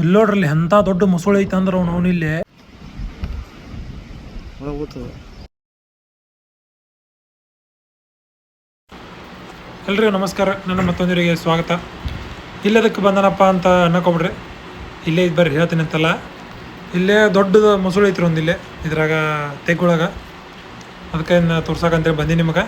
ಇಲ್ಲಿ ನೋಡ್ರಲ್ಲಿ ಎಂತ ದೊಡ್ಡ ಮೊಸಳೆ ಐತೆ ಅಂದ್ರೆ ಅವ್ನು ಅವನು ಇಲ್ಲಿ. ಎಲ್ರಿಗೂ ನಮಸ್ಕಾರ, ನನ್ನ ಮತ್ತೊಂದರಿಗೆ ಸ್ವಾಗತ. ಇಲ್ಲದಕ್ಕೆ ಬಂದನಪ್ಪ ಅಂತ ಅನ್ನಕೋಬಿಡ್ರಿ. ಇಲ್ಲೇ ಇದ್ ಬರ್ರಿ, ಹೇಳ್ತೀನಿ ಅಂತಲ್ಲ. ಇಲ್ಲೇ ದೊಡ್ಡದು ಮೊಸಳೆ ಐತ್ರಿ ಒಂದಿಲ್ಲೇ ಇದ್ರಾಗ ತೆಗ್ಗೊಳಗ. ಅದಕ್ಕೆ ತೋರ್ಸಕಂತೇಳಿ ಬಂದಿ ನಿಮಗೆ.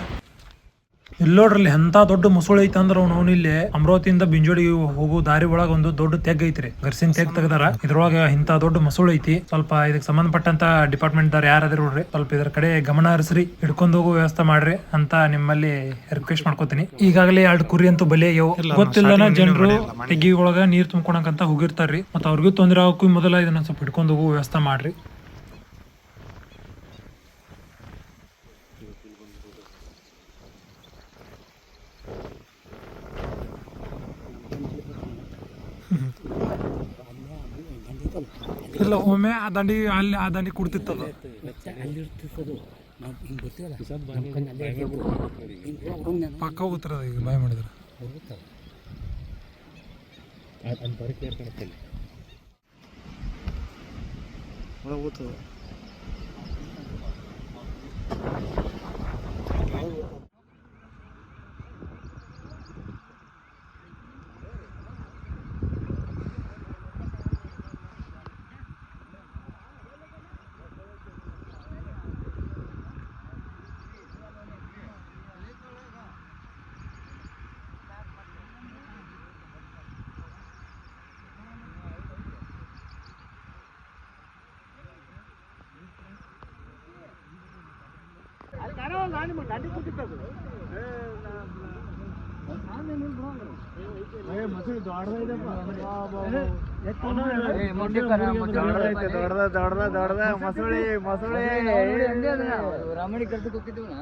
ಇಲ್ಲಿ ನೋಡ್ರಲ್ಲಿ ಎಂತ ದೊಡ್ಡ ಮುಸುಳಿ ಐತೆ ಅಂದ್ರೆ ಅವ್ನು ಇಲ್ಲಿ ಅಮರಾವತಿಯಿಂದ ಬಿಂಜೋಡಿ ಹೋಗೋ ದಾರಿ ಒಳಗ ಒಂದು ದೊಡ್ಡ ತೆಗ್ ಐತ್ರಿ. ಗರ್ಸಿನ ತೆಗ್ ತೆಗ್ದಾರ. ಇದ್ರೊಳಗ ಇಂತ ದೊಡ್ಡ ಮುಸುಳಿ ಐತಿ. ಸ್ವಲ್ಪ ಇದಕ್ಕೆ ಸಂಬಂಧಪಟ್ಟಂತ ಡಿಪಾರ್ಟ್ಮೆಂಟ್ ದವ್ರ ಯಾರಾದ್ರೂ ನೋಡ್ರಿ. ಸ್ವಲ್ಪ ಇದ್ರ ಕಡೆ ಗಮನ ಹರಿಸ್ರಿ. ಹಿಡ್ಕೊಂಡು ಹೋಗೋ ವ್ಯವಸ್ಥೆ ಮಾಡ್ರಿ ಅಂತ ನಿಮ್ಮಲ್ಲಿ ರಿಕ್ವೆಸ್ಟ್ ಮಾಡ್ಕೋತೀನಿ. ಈಗಾಗಲೇ ಎರಡು ಕುರಿ ಅಂತೂ ಬಲೆ ಗೊತ್ತಿಲ್ಲನ ಜನರು ತೆಗಿ ಒಳಗ ನೀರ್ ತುಂಬ್ಕೊಳಕಂತ ಹೋಗಿರ್ತಾರ್ರಿ. ಮತ್ತ ಅವ್ರಿಗೂ ತೊಂದ್ರೆ ಆಗಕ್ಕೂ ಮೊದಲ ಇದನ್ನ ಸ್ವಲ್ಪ ಹಿಡ್ಕೊಂಡು ಹೋಗೋ ವ್ಯವಸ್ಥೆ ಮಾಡ್ರಿ. ಇಲ್ಲ ಒಮ್ಮೆ ಆ ದಂಡಿ ಅಲ್ಲಿ ಆ ದಂಡಿ ಕುಡ್ತಿತ್ತದ ಪಕ್ಕ ಉತ್ತರದ ಈಗ ಬಾಯ್ ಮಾಡಿದ್ರೆ ದೊಡ್ಡದೈತೆ ದೊಡ್ಡದ ದೊಡ್ಡದ ಮಸುಳಿ ಮಸುಳಿ ರಾಮಣಿ ಕರ್ದಕ್ಕೆ ಹೋಗಿದ್ದೀವನ?